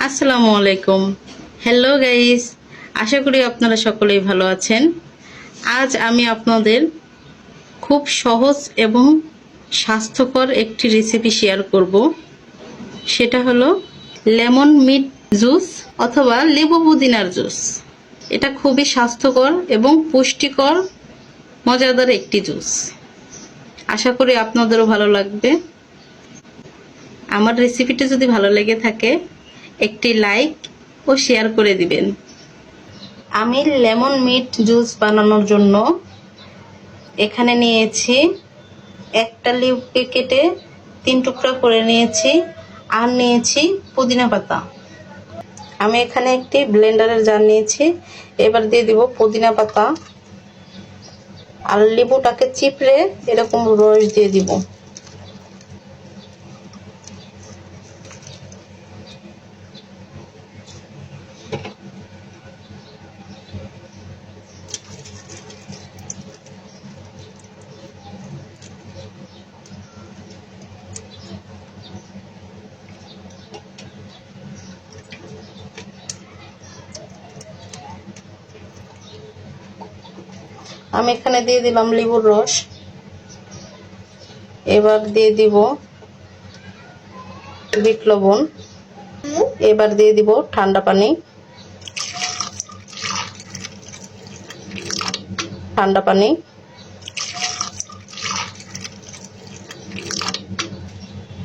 আসসালামু আলাইকুম। Hello guys আশা করি আপনারা সকলেই ভালো আছেন। আজ আমি আপনাদের খুব সহজ এবং স্বাস্থ্যকর একটি রেসিপি শেয়ার করব। সেটা হলো লেমন মিট জুস অথবা লেবু পুদিনার জুস। এটা খুবই স্বাস্থ্যকর এবং পুষ্টিকর, মজাদার একটি জুস। আশা করি আপনাদেরও ভালো লাগবে। আমার রেসিপিটি যদি ভালো লেগে থাকে একটি লাইক ও শেয়ার করে দিবেন। আমি লেমন মিট জুস বানানোর জন্য এখানে নিয়েছি একটা লেবুকে কেটে তিন টুকরা করে নিয়েছি আর নিয়েছি পুদিনা পাতা। আমি এখানে একটি ব্লেন্ডারের জার নিয়েছি, এবার দিয়ে দিব পুদিনা পাতা। আর লেবুটাকে চিপড়ে এরকম রস দিয়ে দিব। আমি এখানে দিয়ে দিলাম লেবুর রস। এবার দিয়ে দিব বিট লবণ। এবার দিয়ে দিব ঠান্ডা পানি। ঠান্ডা পানি।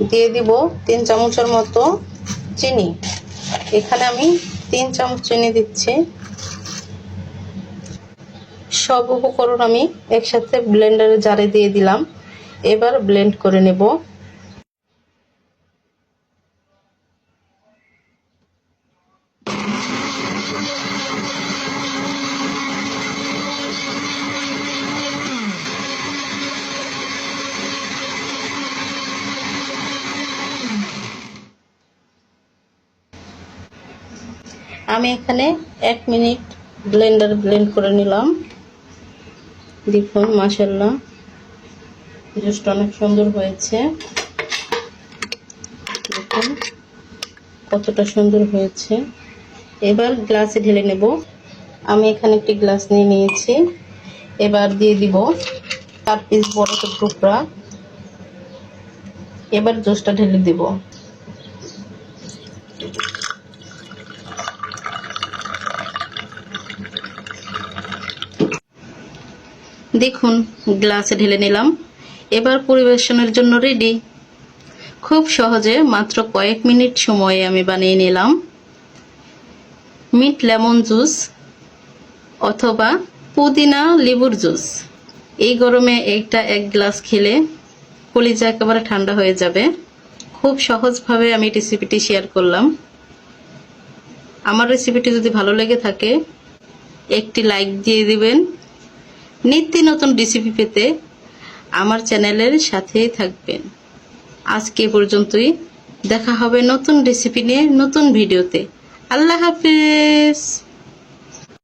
দিয়ে দিব তিন চামচের মতো চিনি। এখানে আমি তিন চামচ চিনি দিচ্ছি। সব উপকরণ আমি একসাথে ব্লেন্ডারে জারে দিয়ে দিলাম। এবার ব্লেন্ড করে নেব। আমি এখানে এক মিনিট ব্লেন্ডার ব্লেন্ড করে নিলাম। দেখুন মাসাল্লাহ জুসটা অনেক সুন্দর হয়েছে। দেখুন, কতটা সুন্দর হয়েছে। এবার গ্লাসে ঢেলে নেব। আমি এখানে একটি গ্লাস নিয়ে নিয়েছি। এবার দিয়ে দিব চার পিস বড় টুকরা। এবার জুসটা ঢেলে দিব। দেখুন, গ্লাসে ঢেলে নিলাম। এবার পরিবেশনের জন্য রেডি খুব সহজে মাত্র কয়েক মিনিট সময়ে আমি বানিয়ে নিলাম। মিট লেমন জুস অথবা পুদিনা লেবুর জুস। এই গরমে একটা এক গ্লাস খেলে কলিজা একেবারে ঠান্ডা হয়ে যাবে। খুব সহজভাবে আমি রেসিপিটি শেয়ার করলাম। আমার রেসিপিটি যদি ভালো লেগে থাকে, একটি লাইক দিয়ে দিবেন। নিত্য নতুন রেসিপি পেতে আমার চ্যানেলের সাথেই থাকবেন। আজকে পর্যন্তই। দেখা হবে নতুন রেসিপি নিয়ে নতুন ভিডিওতে আল্লাহ হাফিজ।